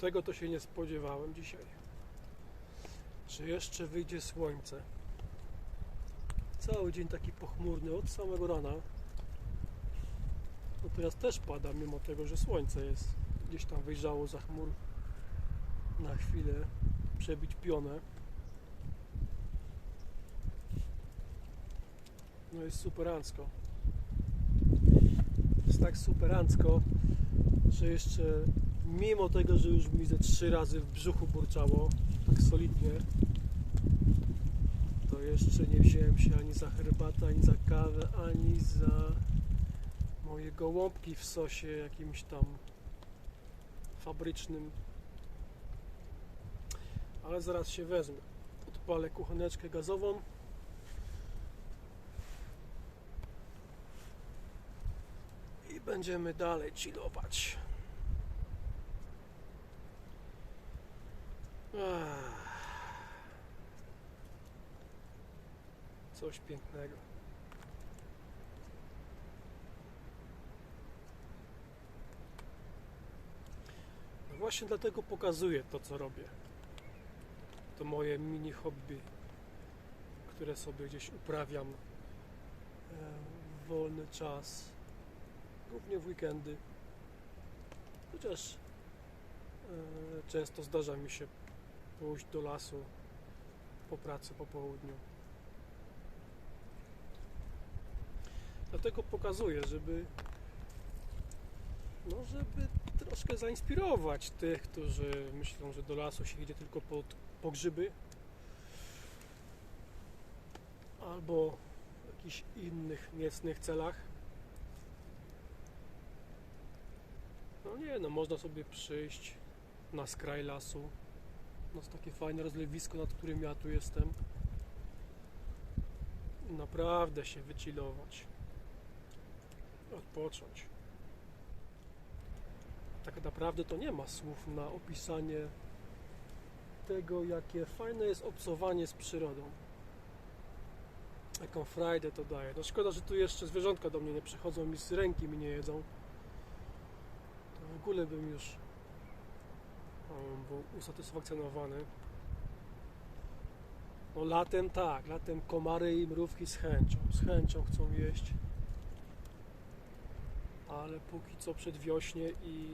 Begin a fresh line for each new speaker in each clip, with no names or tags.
Tego to się nie spodziewałem dzisiaj. Czy jeszcze wyjdzie słońce? Cały dzień taki pochmurny od samego rana. No teraz też pada, mimo tego, że słońce jest. Gdzieś tam wyjrzało za chmur na chwilę przebić pionę. No jest superancko. Jest tak superancko, że jeszcze mimo tego, że już mi ze trzy razy w brzuchu burczało, tak solidnie, to jeszcze nie wziąłem się ani za herbatę, ani za kawę, ani za moje gołąbki w sosie jakimś tam fabrycznym. Ale zaraz się wezmę. Odpalę kucheneczkę gazową. I będziemy dalej chillować. Coś pięknego. No właśnie dlatego pokazuję to, co robię. To moje mini hobby, które sobie gdzieś uprawiam e, w wolny czas, głównie w weekendy. Chociaż e, często zdarza mi się pójść do lasu po pracy po południu. Dlatego pokazuję, żeby no, żeby troszkę zainspirować tych, którzy myślą, że do lasu się idzie tylko po, po grzyby albo w jakichś innych niecnych celach. No nie, no można sobie przyjść na skraj lasu. No jest takie fajne rozlewisko, nad którym ja tu jestem. Naprawdę się wychillować. Odpocząć. Tak naprawdę to nie ma słów na opisanie tego, jakie fajne jest obcowanie z przyrodą. Jaką frajdę to daje. No szkoda, że tu jeszcze zwierzątka do mnie nie przychodzą i z ręki mi nie jedzą. To w ogóle bym już był usatysfakcjonowany. No latem tak, latem komary i mrówki z chęcią, z chęcią chcą jeść. Ale póki co przedwiośnie i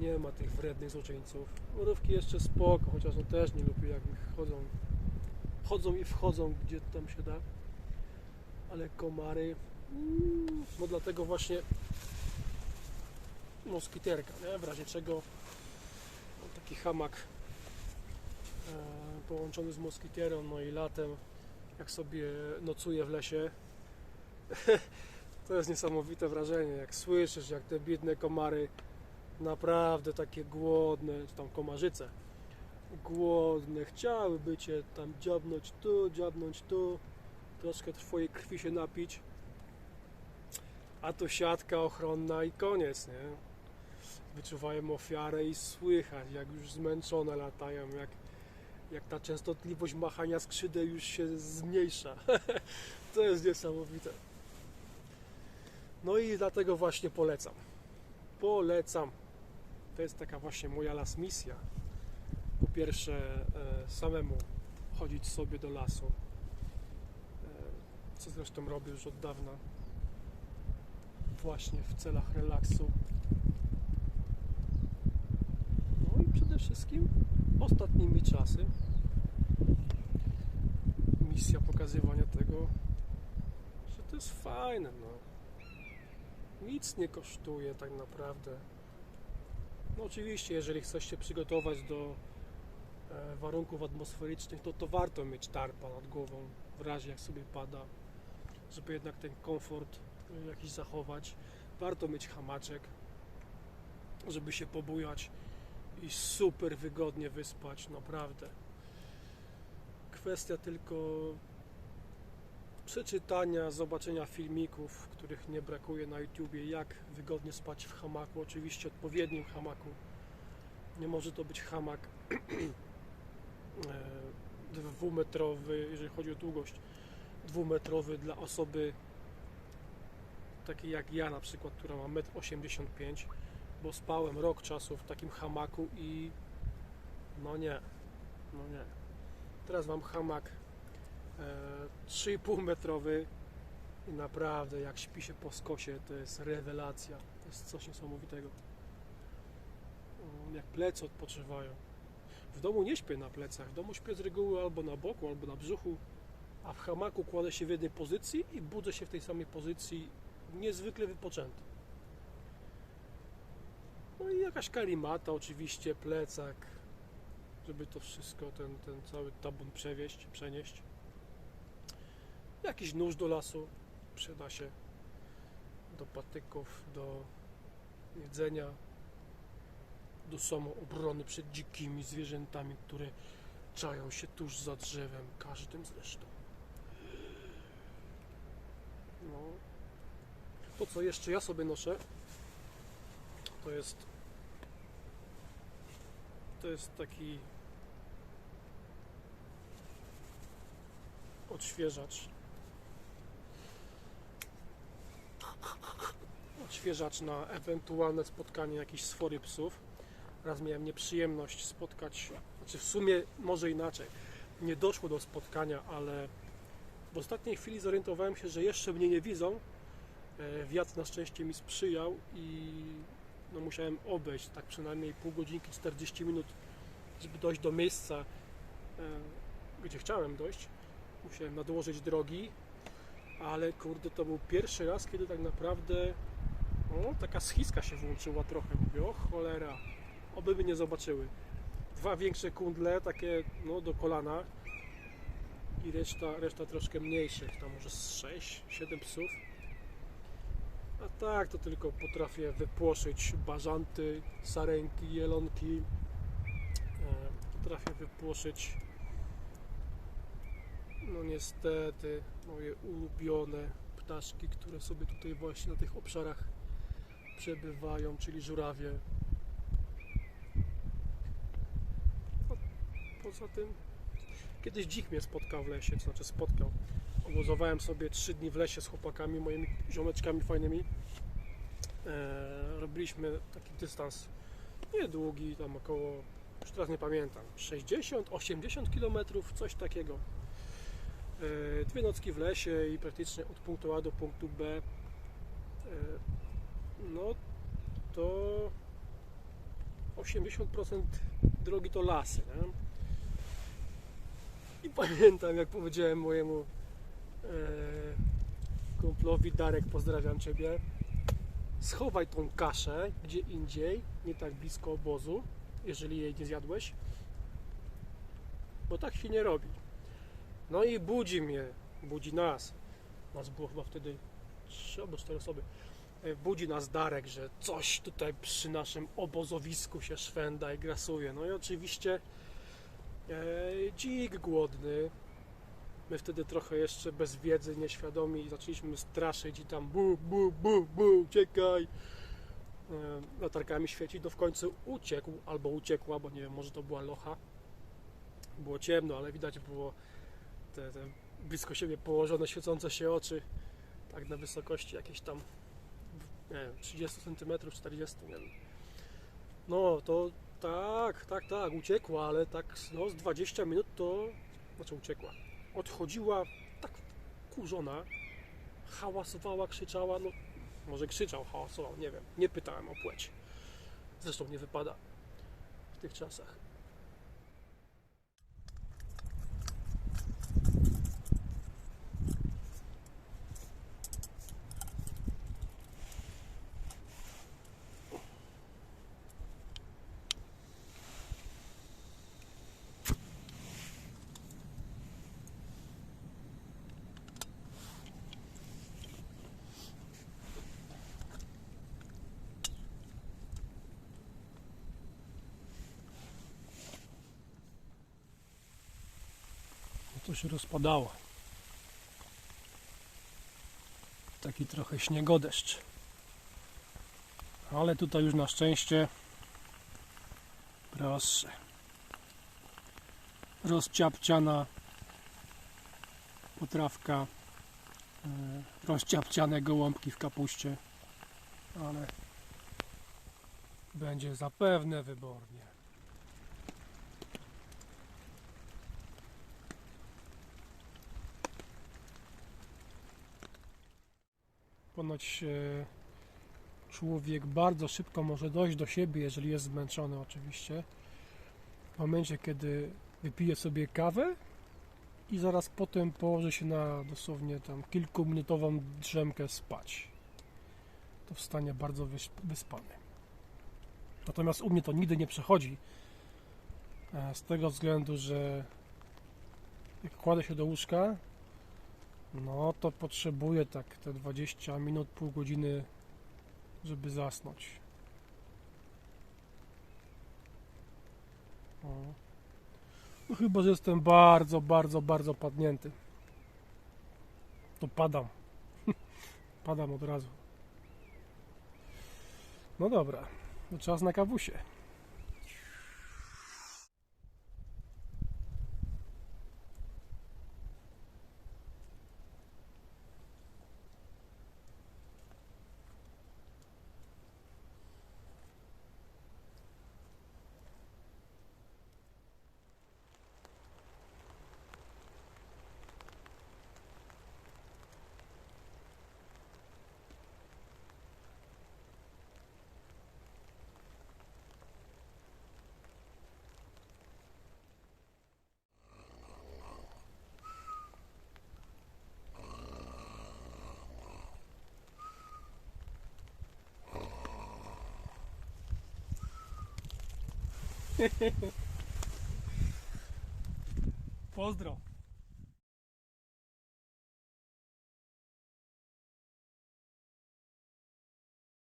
nie ma tych wrednych złoczyńców. Mrówki jeszcze spoko, chociaż on też nie lubię jak mi chodzą. Chodzą i wchodzą gdzie tam się da. Ale komary, mm, no dlatego właśnie moskiterka, nie? w razie czego taki hamak e, połączony z moskiterą, no i latem jak sobie nocuję w lesie to jest niesamowite wrażenie, jak słyszysz, jak te biedne komary naprawdę takie głodne, czy tam komarzyce głodne, chciałyby cię tam dziabnąć tu, dziabnąć tu troszkę twojej krwi się napić a to siatka ochronna i koniec, nie? Wyczuwają ofiarę i słychać, jak już zmęczone latają, jak, jak ta częstotliwość machania skrzydeł już się zmniejsza. to jest niesamowite. No i dlatego właśnie polecam. Polecam. To jest taka właśnie moja las misja. Po pierwsze, e, samemu chodzić sobie do lasu, e, co zresztą robię już od dawna właśnie w celach relaksu. No i wszystkim ostatnimi czasy misja pokazywania tego, że to jest fajne. No. Nic nie kosztuje tak naprawdę. No oczywiście, jeżeli chcesz się przygotować do e, warunków atmosferycznych, to to warto mieć tarpa nad głową w razie jak sobie pada, żeby jednak ten komfort e, jakiś zachować. Warto mieć hamaczek, żeby się pobujać i super wygodnie wyspać, naprawdę. Kwestia tylko przeczytania, zobaczenia filmików, których nie brakuje na YouTubie, jak wygodnie spać w hamaku, oczywiście odpowiednim hamaku. Nie może to być hamak e, dwumetrowy, jeżeli chodzi o długość, dwumetrowy dla osoby takiej jak ja na przykład, która ma 1,85 m, bo spałem rok czasu w takim hamaku i no nie, no nie. Teraz mam hamak e, 3,5 metrowy i naprawdę jak śpi się po skosie to jest rewelacja, to jest coś niesamowitego. Mm, Jak plecy odpoczywają. W domu nie śpię na plecach, w domu śpię z reguły albo na boku, albo na brzuchu, a w hamaku kładę się w jednej pozycji i budzę się w tej samej pozycji niezwykle wypoczęty. No i jakaś karimata oczywiście, plecak, żeby to wszystko, ten, ten cały tabun przewieźć, przenieść. Jakiś nóż do lasu przyda się, do patyków, do jedzenia, do samoobrony przed dzikimi zwierzętami, które czają się tuż za drzewem, każdym zresztą. No. To co jeszcze ja sobie noszę, to jest to jest taki odświeżacz. Odświeżacz na ewentualne spotkanie jakichś sfory psów. Raz miałem nieprzyjemność spotkać znaczy w sumie może inaczej. Nie doszło do spotkania, ale w ostatniej chwili zorientowałem się, że jeszcze mnie nie widzą. E, wiatr na szczęście mi sprzyjał i no musiałem obejść tak przynajmniej pół godzinki, 40 minut, żeby dojść do miejsca, e, gdzie chciałem dojść. Musiałem nadłożyć drogi, ale kurde, to był pierwszy raz, kiedy tak naprawdę o, taka schiska się włączyła trochę. Mówię, o cholera, oby mnie nie zobaczyły. Dwa większe kundle, takie no, do kolana i reszta, reszta troszkę mniejszych, tam może z 6-7 psów. A tak, to tylko potrafię wypłoszyć bażanty, sarenki, jelonki. E, Potrafię wypłoszyć, no niestety, moje ulubione ptaszki, które sobie tutaj właśnie na tych obszarach przebywają, czyli żurawie. A poza tym, kiedyś dzik mnie spotkał w lesie, to znaczy spotkał obozowałem sobie 3 dni w lesie z chłopakami, moimi ziomeczkami fajnymi. E, robiliśmy taki dystans niedługi, tam około, już teraz nie pamiętam, 60-80 km, coś takiego. E, dwie nocki w lesie i praktycznie od punktu A do punktu B. E, no to 80% drogi to lasy. Nie? I pamiętam, jak powiedziałem mojemu kumplowi Darek, pozdrawiam Ciebie. Schowaj tą kaszę gdzie indziej, nie tak blisko obozu, jeżeli jej nie zjadłeś, bo tak się nie robi. No i budzi mnie, budzi nas. Nas było chyba wtedy trzy albo cztery osoby. E, Budzi nas Darek, że coś tutaj przy naszym obozowisku się szwenda i grasuje. No i oczywiście e, dzik głodny, My wtedy trochę jeszcze bez wiedzy, nieświadomi zaczęliśmy straszyć i tam bu, bu, bu, bu, uciekaj. E, Latarkami świecić, no w końcu uciekł albo uciekła, bo nie wiem, może to była locha. Było ciemno, ale widać było te, te blisko siebie położone, świecące się oczy, tak na wysokości jakieś tam, wiem, 30 cm, 40, nie wiem. No to tak, tak, tak, uciekła, ale tak no, z 20 minut to, znaczy uciekła odchodziła tak kurzona, hałasowała, krzyczała, no może krzyczał, hałasował, nie wiem, nie pytałem o płeć. Zresztą nie wypada w tych czasach. To się rozpadało. Taki trochę śniegodeszcz. Ale tutaj już na szczęście proszę rozciapciana potrawka e, rozciapciane gołąbki w kapuście ale będzie zapewne wybornie. Ponoć e, człowiek bardzo szybko może dojść do siebie, jeżeli jest zmęczony oczywiście. W momencie, kiedy wypije sobie kawę i zaraz potem położy się na dosłownie tam kilkuminutową drzemkę spać. To wstanie bardzo wyś- wyspany. Natomiast u mnie to nigdy nie przechodzi. e, Z tego względu, że jak kładę się do łóżka, no to potrzebuję tak te 20 minut, pół godziny, żeby zasnąć. O. No chyba, że jestem bardzo, bardzo, bardzo padnięty. To padam. padam od razu. No dobra, to czas na kawusie. Pozdro.